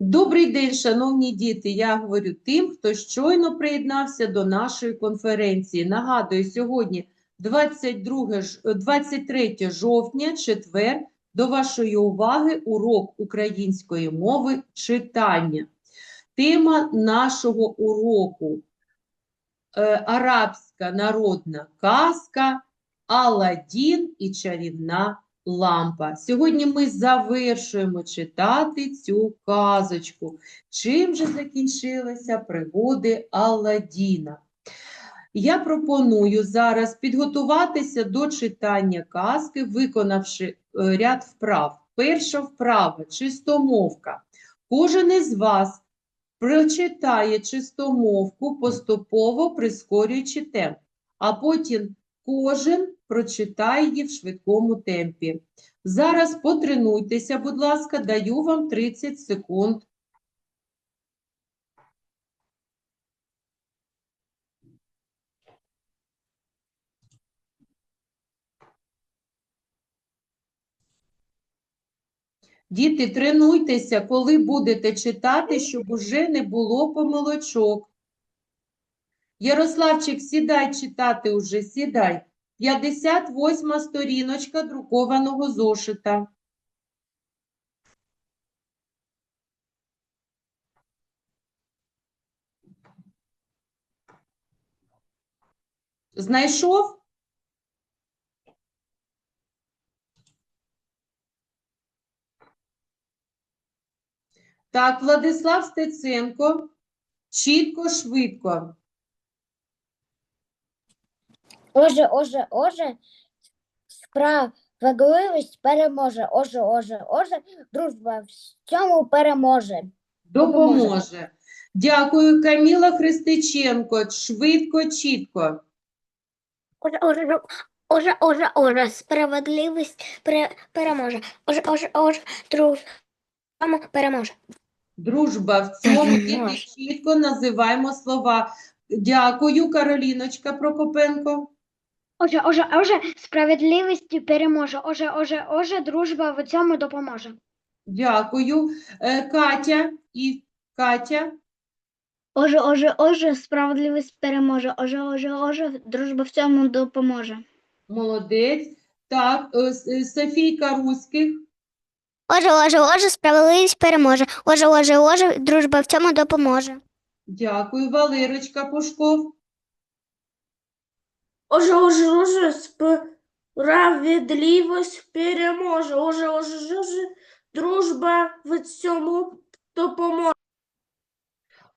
Добрий день, шановні діти. Я говорю тим, хто щойно приєднався до нашої конференції. Нагадую, сьогодні 22, е, 23 жовтня, четвер, до вашої уваги урок української мови читання. Тема нашого уроку е, арабська народна казка Аладдін і чарівна лампа. Сьогодні ми завершуємо читати цю казочку. Чим же закінчилися пригоди Аладдіна? Я пропоную зараз підготуватися до читання казки, виконавши е, ряд вправ. Перша вправа чистомовка. Кожен із вас прочитає чистомовку, поступово прискорюючи темп, а потім кожен прочитає її в швидкому темпі. Зараз потренуйтеся, будь ласка, даю вам 30 секунд. Діти, тренуйтеся, коли будете читати, щоб уже не було помилочок. Ярославчик, сідай читати уже, сідай. 58 сторіночка друкованого зошита. Знайшов? Так, Владислав Стеценко. Чітко, швидко. Оже, оже, оже, справедливість переможе. Оже, оже, оже, дружба в цьому переможе. Допоможе. Дякую, Каміла Христиченко. Швидко, чітко. Оже, оже, оже, оже, оже, справедливість пере, переможе. Оже, оже, оже, дружба в цьому переможе. Дружба в цьому тільки чітко називаємо слова. Дякую, Кароліночка Прокопенко. Оже, оже, оже, справедливість переможе. Оже, оже, оже, дружба в цьому допоможе. Дякую. Е, Катя і Катя. Оже, оже, оже, справедливість переможе. Оже, оже, оже, дружба в цьому допоможе. Молодець. Так, е, С- е, Софійка Руських. Оже, оже, оже, справедливість переможе. Оже, оже, оже, дружба в цьому допоможе. Дякую, Валерочка Пушков. Оже, оже, оже, справедливість переможе. Оже, оже, оже, дружба в цьому допоможе.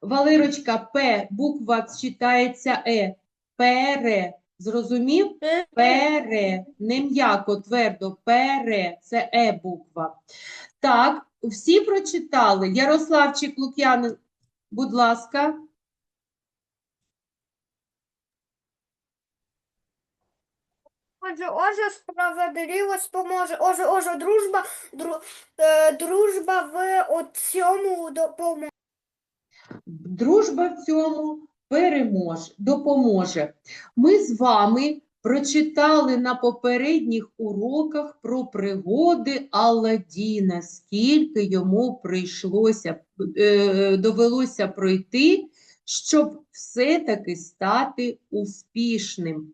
Валерочка П. Буква читається Е. Пере. Зрозумів? Пере. Не м'яко, твердо. Пере. Це Е буква. Так, всі прочитали. Ярославчик Лук'янин, будь ласка. Оже, оже, справедливість поможе. Оже, оже, дружба, дру, е, дружба в цьому допоможе. Дружба в цьому переможе, допоможе. Ми з вами прочитали на попередніх уроках про пригоди Аладдіна, скільки йому прийшлося, е, довелося пройти, щоб все-таки стати успішним.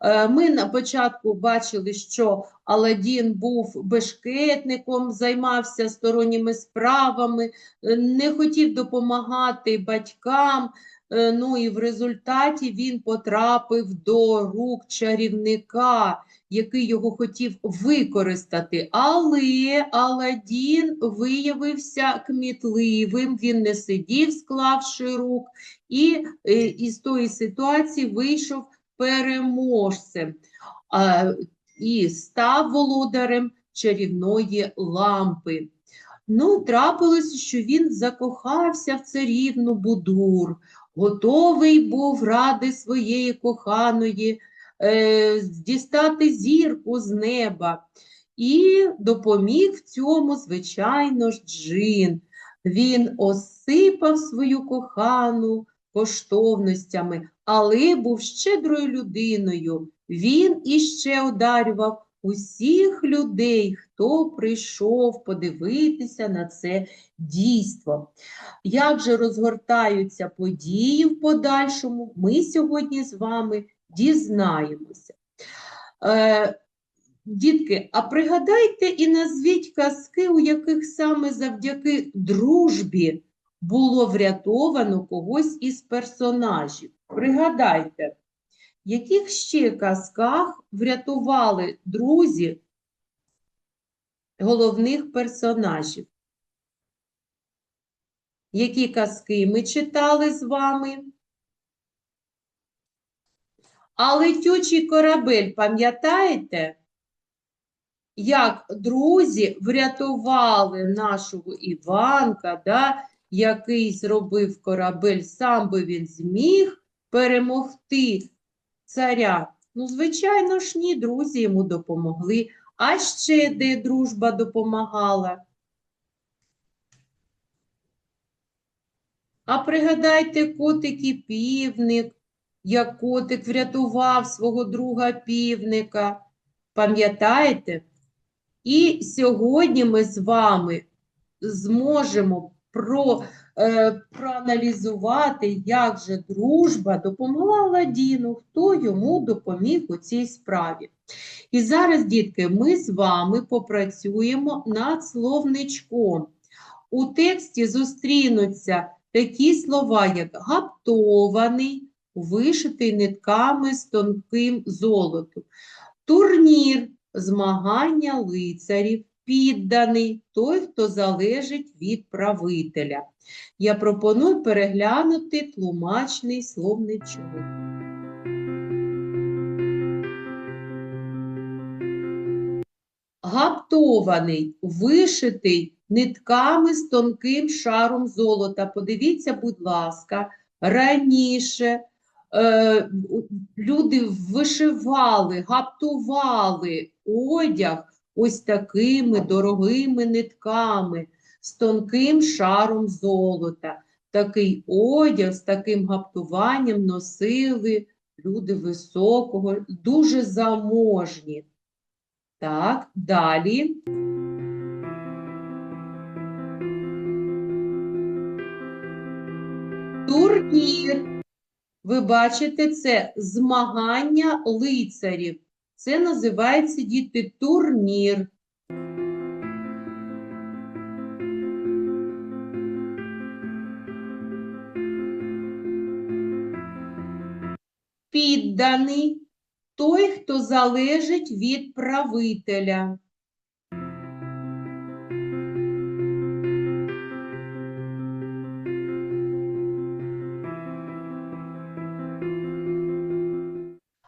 Е, Ми на початку бачили, що Аладдін був бешкетником, займався сторонніми справами, е, не хотів допомагати батькам. е, Ну і в результаті він потрапив до рук чарівника, який його хотів використати. Але Аладдін виявився кмітливим, він не сидів, склавши рук, і е, із тої ситуації вийшов переможцем і став володарем чарівної лампи. Ну, трапилося, що він закохався в царівну Будур, готовий був ради своєї коханої е, дістати зірку з неба. І допоміг в цьому, звичайно ж, джин. Він осипав свою кохану коштовностями, але був щедрою людиною. Він іще одарював усіх людей, хто прийшов подивитися на це дійство. Як же розгортаються події в подальшому, ми сьогодні з вами дізнаємося. Е, Дітки, а пригадайте і назвіть казки, у яких саме завдяки дружбі було врятовано когось із персонажів. Пригадайте, в яких ще казках врятували друзі головних персонажів? Які казки ми читали з вами? А летючий корабель, пам'ятаєте? Як друзі врятували нашого Іванка, да, який зробив корабель, сам би він зміг перемогти царя. Ну, звичайно ж, ні, друзі йому допомогли. А ще де дружба допомагала? А пригадайте котик і півник, як котик врятував свого друга півника. Пам'ятаєте? І сьогодні ми з вами зможемо про, е, проаналізувати, як же дружба допомогла Аладдіну, хто йому допоміг у цій справі. І зараз, дітки, ми з вами попрацюємо над словничком. У тексті зустрінуться такі слова, як гаптований, вишитий нитками з тонким золотом, турнір, змагання лицарів, підданий, той, хто залежить від правителя. Я пропоную переглянути тлумачний словничок. Гаптований, вишитий нитками з тонким шаром золота. Подивіться, будь ласка, раніше е, люди вишивали, гаптували одяг ось такими дорогими нитками з тонким шаром золота. Такий одяг з таким гаптуванням носили люди високого, дуже заможні. Так, далі. Турнір. Ви бачите, це змагання лицарів. Це називається діти турнір. Підданий той, хто залежить від правителя.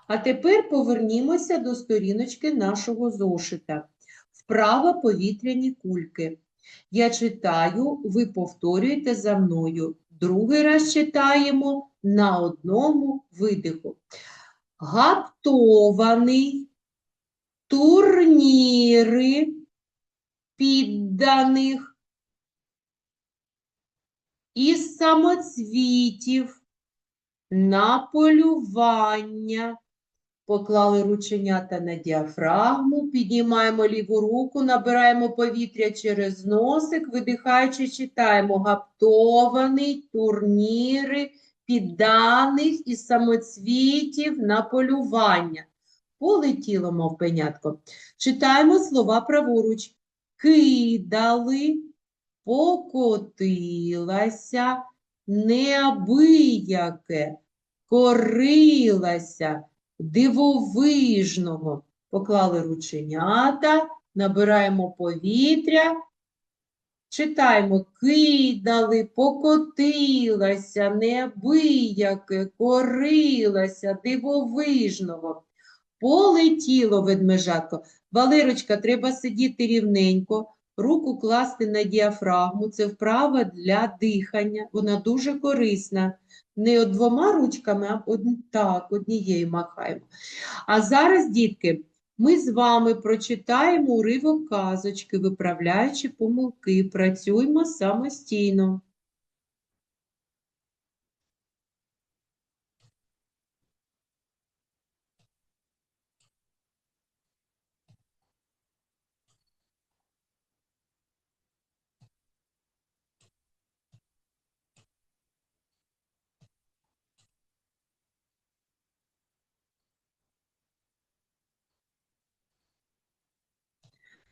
А тепер повернімося до сторіночки нашого зошита. Вправа повітряні кульки. Я читаю, ви повторюєте за мною. Другий раз читаємо на одному видиху. Гаптований, турніри підданих із самоцвітів на полювання. Поклали рученята на діафрагму, піднімаємо ліву руку, набираємо повітря через носик, видихаючи, читаємо гаптований, турніри, підданих із самоцвітів на полювання. Полетіло, мов пенятко. Читаємо слова праворуч. Кидали, покотилася, неабияке, корилася, дивовижного. Поклали рученята, набираємо повітря, читаємо кидали, покотилася, неабияке, корилася, дивовижного. Полетіло ведмежатко. Валерочка, треба сидіти рівненько, руку класти на діафрагму. Це вправа для дихання. Вона дуже корисна. Не от двома ручками, а од... так, однією махаємо. А зараз, дітки, ми з вами прочитаємо уривок казочки, виправляючи помилки. Працюємо самостійно.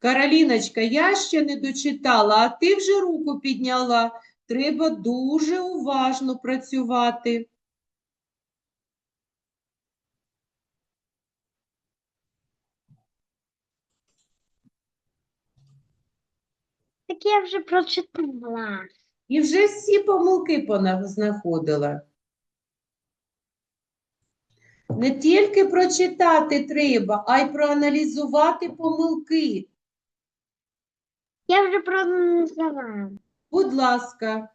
Кароліночка, я ще не дочитала, а ти вже руку підняла. Треба дуже уважно працювати. Так я вже прочитала. І вже всі помилки знаходила. Не тільки прочитати треба, а й проаналізувати помилки. Я вже проаналізувала. Будь ласка,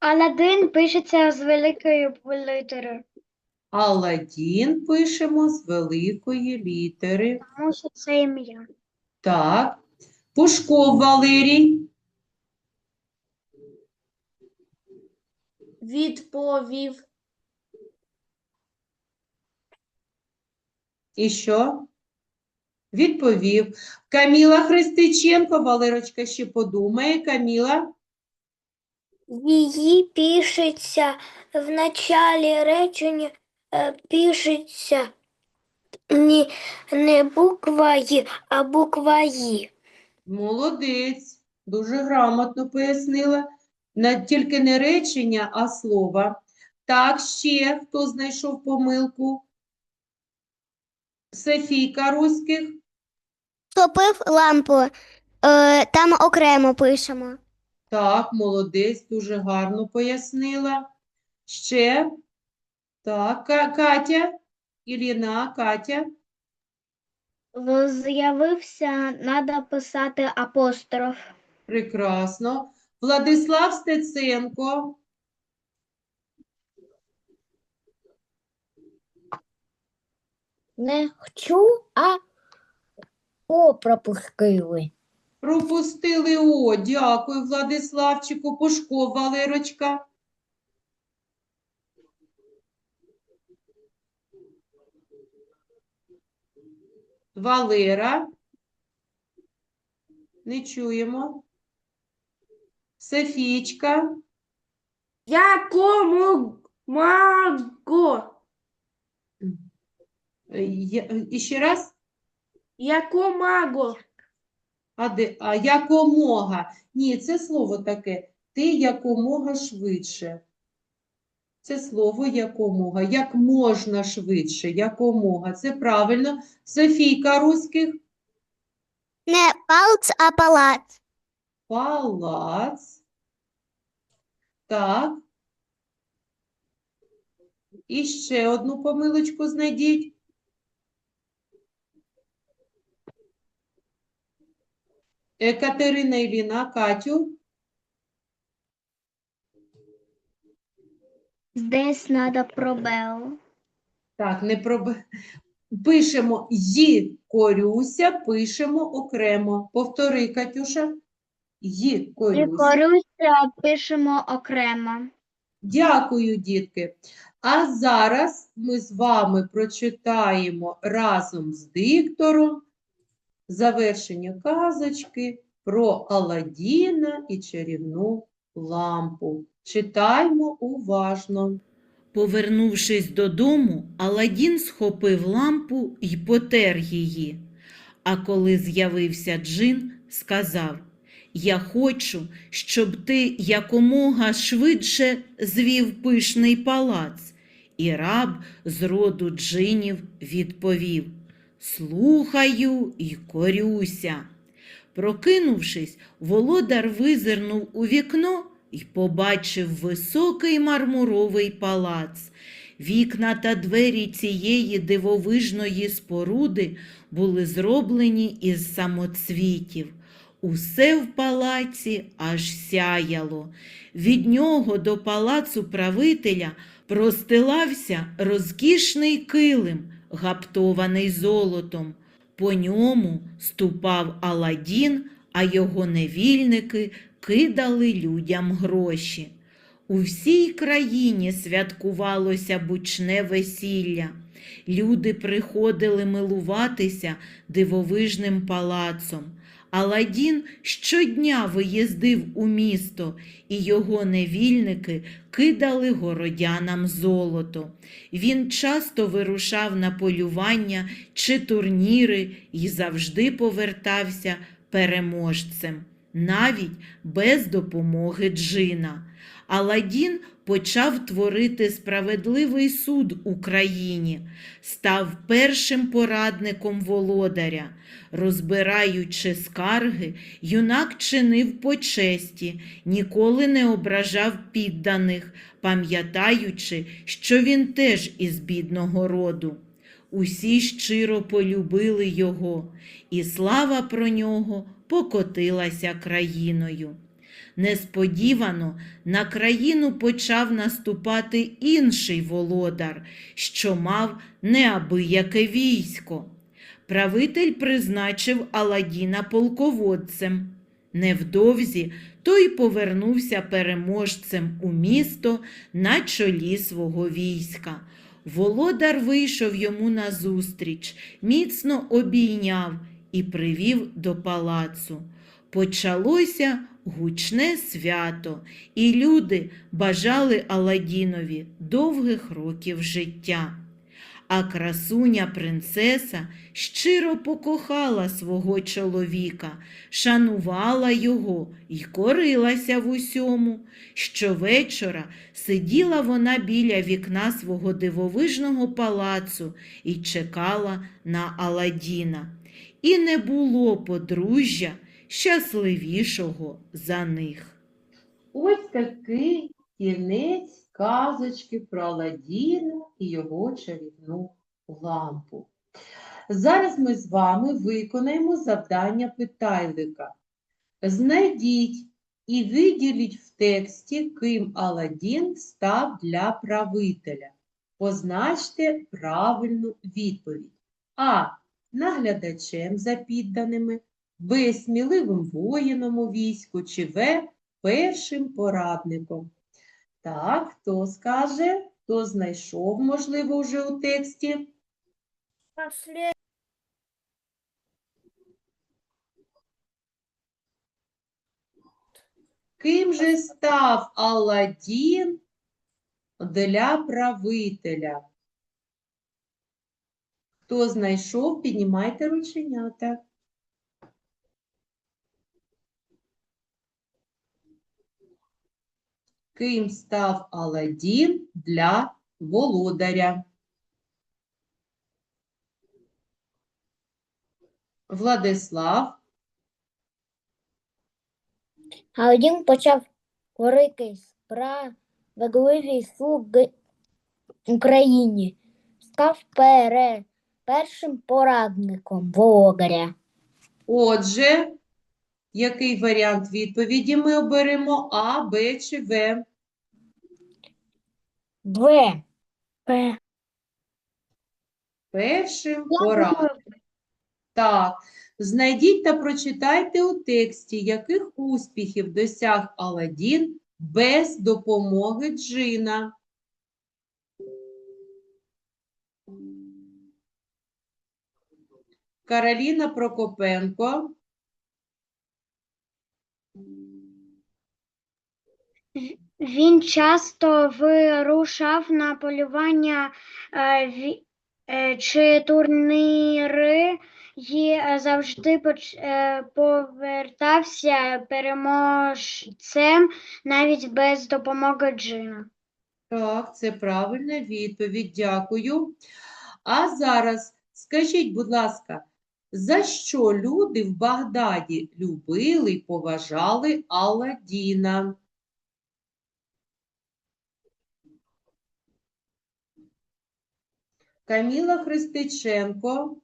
Аладдин пишеться з великої літери, Аладдін пишемо з великої літери. тому що це ім'я. Так. Пушков Валерій. Відповів. І що? Відповів. Каміла Христиченко, Валерочка ще подумає. Каміла. Її пишеться в началі речення, е, пишеться не, не буква «й», а буква «ї». Молодець. Дуже грамотно пояснила. Тільки не речення, а слова. Так, ще хто знайшов помилку? Софійка Руських. Схопив лампу, е, там окремо пишемо. Так, молодець, дуже гарно пояснила. Ще. Так, Ка- Катя. Іліна, Катя. З'явився, треба писати апостроф. Прекрасно. Владислав Стеценко. Не хочу, а о пропустили. Пропустили О. Дякую, Владиславчику. Пушков Валерочка. Валера. Не чуємо. Софічка. Якому маго. Е, я- І ще раз. Якомаго. А, де, а якомога. Ні, це слово таке. Ти якомога швидше. Це слово якомога. Як можна швидше, якомога. Це правильно. Софійка Руських. Не палц, а палац. Палац. Так. І ще одну помилочку знайдіть. Катерина Іліна, Катю. Здесь треба пробел. Так, не проб... Пишемо «ї корюся», пишемо окремо. Повтори, Катюша. «Ї І корюся». пишемо окремо. Дякую, дітки. А зараз ми з вами прочитаємо разом з диктором завершення казочки про Аладдіна і чарівну лампу. Читаймо уважно. Повернувшись додому, Аладдін схопив лампу й потер її. А коли з'явився джин, сказав: Я хочу, щоб ти якомога швидше звів пишний палац. І раб з роду джинів відповів: Слухаю й корюся. Прокинувшись, володар визирнув у вікно і побачив високий мармуровий палац. Вікна та двері цієї дивовижної споруди були зроблені із самоцвітів. Усе в палаці аж сяяло. Від нього до палацу правителя простилався розкішний килим, гаптований золотом. По ньому ступав Аладдін, а його невільники кидали людям гроші. У всій країні святкувалося бучне весілля. Люди приходили милуватися дивовижним палацом, Аладдін щодня виїздив у місто, і його невільники кидали городянам золото. Він часто вирушав на полювання чи турніри і завжди повертався переможцем, навіть без допомоги джина. Аладдін почав творити справедливий суд Україні, став першим порадником володаря. Розбираючи скарги, юнак чинив по честі, ніколи не ображав підданих, пам'ятаючи, що він теж із бідного роду. Усі щиро полюбили його, і слава про нього покотилася країною. Несподівано на країну почав наступати інший володар, що мав неабияке військо. Правитель призначив Аладдіна полководцем. Невдовзі той повернувся переможцем у місто на чолі свого війська. Володар вийшов йому назустріч, міцно обійняв і привів до палацу. Почалося гучне свято, і люди бажали Аладдінові довгих років життя. А красуня принцеса щиро покохала свого чоловіка, шанувала його і корилася в усьому. Щовечора сиділа вона біля вікна свого дивовижного палацу і чекала на Аладдіна. І не було подружжя щасливішого за них. Ось такий кінець казочки про Аладдіна і його чарівну лампу. Зараз ми з вами виконаємо завдання питайлика. Знайдіть і виділіть в тексті, ким Аладдін став для правителя. Позначте правильну відповідь. А. Наглядачем за підданими, Б. Сміливим воїном у війську чи В. Першим порадником. Так, хто скаже, хто знайшов, можливо, вже у тексті? Ким же став Аладдін для правителя? Хто знайшов, піднімайте рученята. Ким став Аладдін для володаря? Владислав, Аладдін почав творити справедливий суд Україні, став пере, першим порадником володаря. отже, який варіант відповіді ми оберемо? А, Б чи В? В. П. Першим порадником. Так, знайдіть та прочитайте у тексті, яких успіхів досяг Аладдін без допомоги джина. Кароліна Прокопенко. Він часто вирушав на полювання е, е, чи турніри і е, завжди повертався переможцем навіть без допомоги джина. Так, це правильна відповідь. Дякую. А зараз скажіть, будь ласка, за що люди в Багдаді любили й поважали Аладдіна? Каміла Христиченко.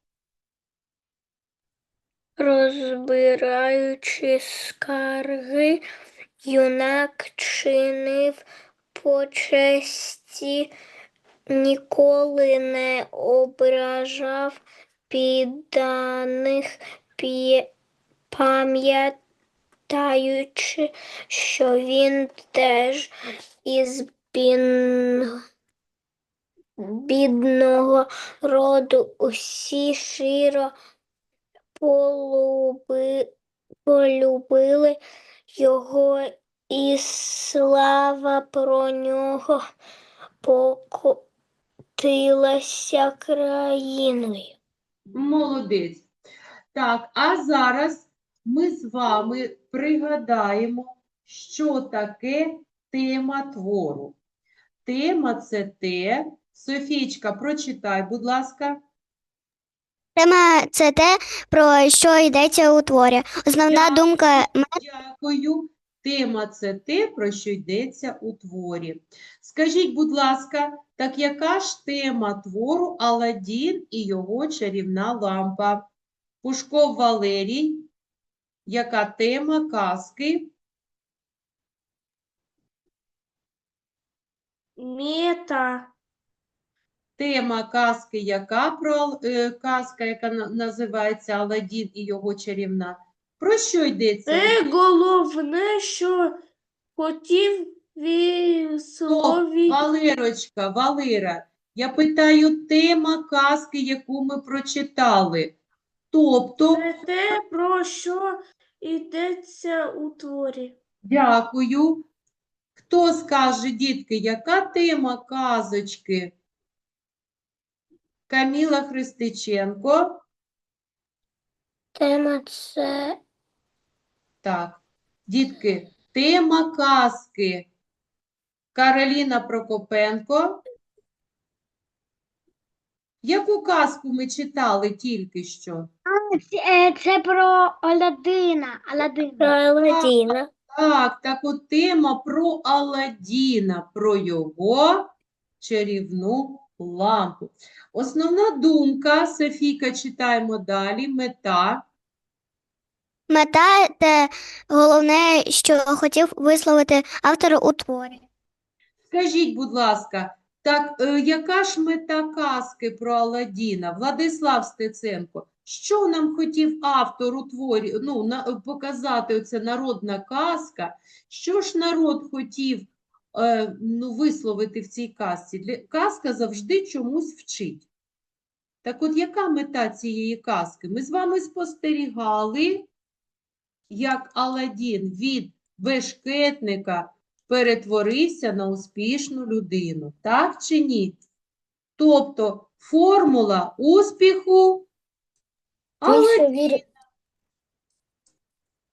Розбираючи скарги, юнак чинив по честі, ніколи не ображав підданих, пам'ятаючи, що він теж із бін- бідного роду усі широ полюби, полюбили його, і слава про нього покотилася країною. Молодець. Так, а зараз ми з вами пригадаємо, що таке тема твору. Тема це те. Софійчка, прочитай, будь ласка. Тема це те, про що йдеться у творі. Основна Дякую. думка Дякую. Тема це те, про що йдеться у творі. Скажіть, будь ласка, так яка ж тема твору Аладдін і його чарівна лампа? Пушков Валерій. Яка тема казки? Мета. Тема казки, яка про е, казка, яка називається Аладдін і його чарівна? Про що йдеться? Це головне, що хотів висловити. Валерочка, Валера, я питаю, тема казки, яку ми прочитали. Тобто, Це те, про що йдеться у творі. дякую. Хто скаже, дітки, яка тема казочки? Каміла Христиченко. тема це Так, дітки, тема казки. Кароліна Прокопенко. Яку казку ми читали тільки що? Це, це про Аладдина. Аладдина. Так, так от тема про Аладдіна, про його чарівну лампу. Основна думка, Софійка, читаємо далі, мета. Мета те головне, що хотів висловити автор у творі. Скажіть, будь ласка, так е, яка ж мета казки про Аладдіна? Владислав Стеценко, що нам хотів автор у творі ну, на, показати оце народна казка? Що ж народ хотів ну, висловити в цій казці? Казка завжди чомусь вчить. Так от яка мета цієї казки? Ми з вами спостерігали, як Аладдін від бешкетника перетворився на успішну людину. Так чи ні? Тобто формула успіху, але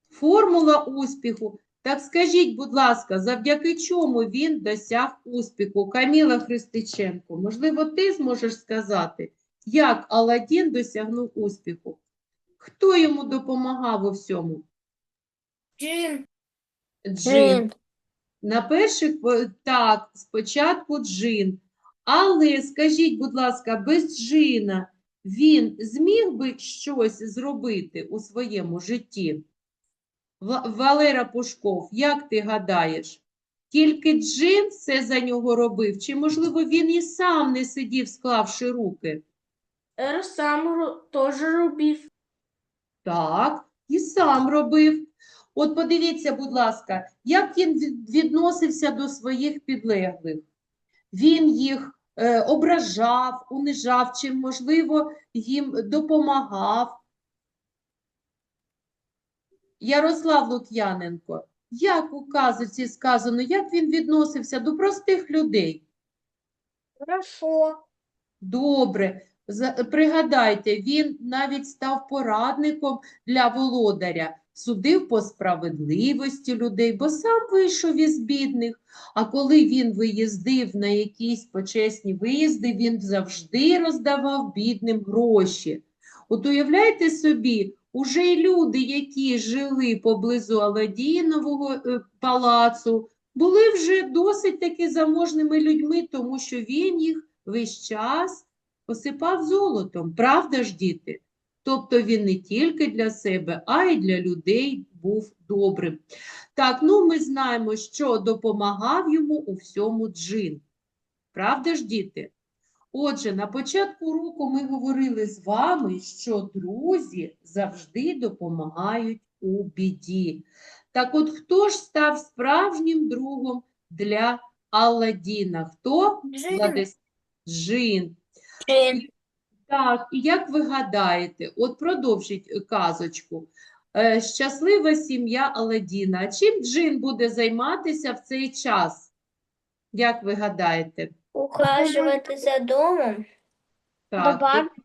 формула успіху. Так скажіть, будь ласка, завдяки чому він досяг успіху? Каміла Христиченко, можливо, ти зможеш сказати, як Аладдін досягнув успіху? Хто йому допомагав у всьому? Джин. Джин. На перших, так, спочатку джин. Але скажіть, будь ласка, без джина він зміг би щось зробити у своєму житті? Ва- Валера Пушков, як ти гадаєш? Тільки джин все за нього робив, чи, можливо, він і сам не сидів, склавши руки? Ер сам теж робив. Так, і сам робив. От подивіться, будь ласка, як він відносився до своїх підлеглих. Він їх е, ображав, унижав, чи, можливо, їм допомагав. Ярослав Лук'яненко, як у казоці сказано, як він відносився до простих людей? Хорошо. Добре. Пригадайте, він навіть став порадником для володаря, судив по справедливості людей, бо сам вийшов із бідних. А коли він виїздив на якісь почесні виїзди, він завжди роздавав бідним гроші. От уявляйте собі, уже й люди, які жили поблизу Аладдінового е, палацу, були вже досить таки заможними людьми, тому що він їх весь час посипав золотом. Правда ж, діти? Тобто він не тільки для себе, а й для людей був добрим. Так, ну ми знаємо, що допомагав йому у всьому джин. Правда ж, діти? Отже, на початку року ми говорили з вами, що друзі завжди допомагають у біді. Так от хто ж став справжнім другом для Алладіна? Хто? Джин. Владис... Джин. Джин. Так, і як ви гадаєте, от продовжіть казочку. е, щаслива сім'я Аладдіна. А чим Джин буде займатися в цей час? Як ви гадаєте? Ухажувати за домом. Так, Добавити.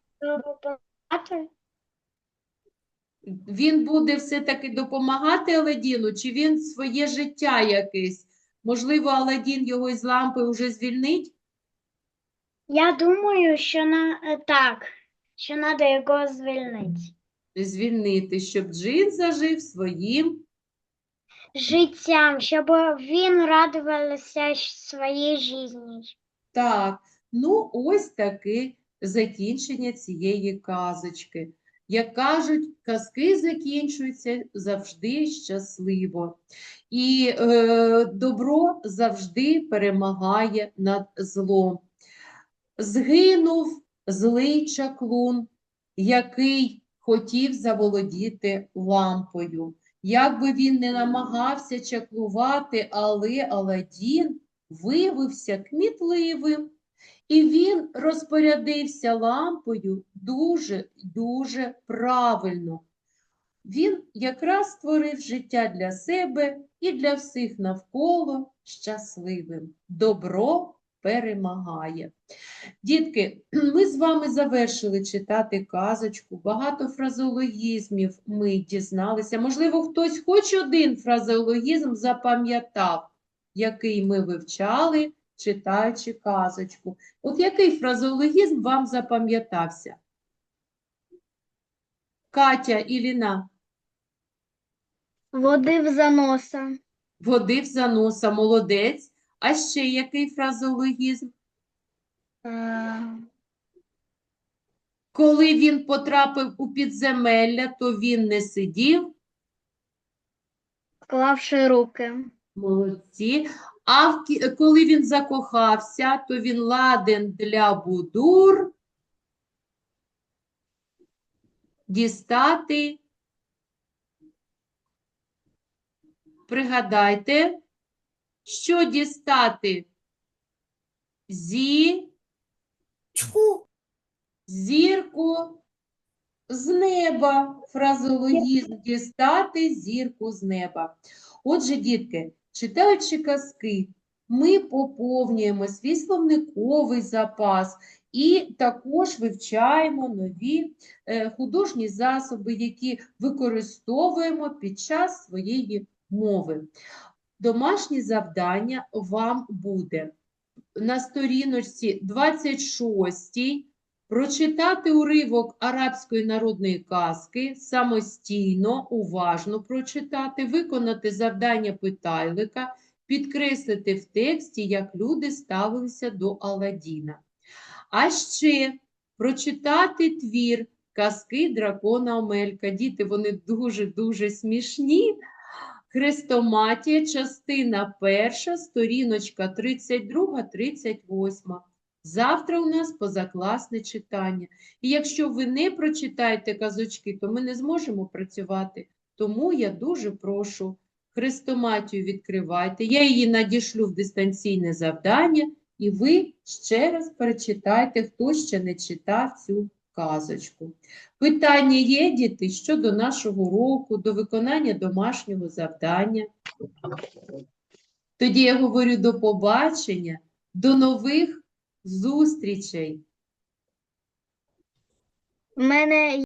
він буде все-таки допомагати Аладдіну, чи він своє життя якесь? Можливо, Аладдін його із лампи вже звільнить? Я думаю, що на е, так, що треба його звільнити. Звільнити, щоб Джин зажив своїм Життям, щоб він радувався своїй житті. Так, ну ось таке закінчення цієї казочки. Як кажуть, казки закінчуються завжди щасливо. І е, добро завжди перемагає над злом. Згинув злий чаклун, який хотів заволодіти лампою. Як би він не намагався чаклувати, але Аладдін виявився кмітливим, і він розпорядився лампою дуже дуже правильно. Він якраз створив життя для себе і для всіх навколо щасливим. Добро перемагає. Дітки, ми з вами завершили читати казочку, багато фразеологізмів ми дізналися. Можливо, хтось хоч один фразеологізм запам'ятав, який ми вивчали, читаючи казочку. От який фразеологізм вам запам'ятався? Катя і Ліна, Водив за носа. водив за носа, молодець. А ще який фразеологізм? Е, Коли він потрапив у підземелля, то він не сидів. Склавши руки. Молодці. А в коли він закохався, то він ладен для будур дістати. Пригадайте, що дістати? Зі, Чку. зірку з неба. Фразеологізм дістати зірку з неба. Отже, дітки, читаючи казки, ми поповнюємо свій словниковий запас і також вивчаємо нові е, художні засоби, які використовуємо під час своєї мови. Домашнє завдання вам буде на сторіночці 26 прочитати уривок арабської народної казки, самостійно, уважно прочитати, виконати завдання питайлика, підкреслити в тексті, як люди ставилися до Аладдіна. А ще прочитати твір казки дракона Омелька. Діти, вони дуже-дуже смішні. Хрестоматія, частина перша, сторіночка 32-38. Завтра у нас позакласне читання. І якщо ви не прочитаєте казочки, то ми не зможемо працювати. Тому я дуже прошу, хрестоматію відкривайте. Я її надішлю в дистанційне завдання, і ви ще раз перечитайте, хто ще не читав цю казочку. Питання є, діти, щодо нашого року, до виконання домашнього завдання. Тоді я говорю до побачення, до нових зустрічей. У мене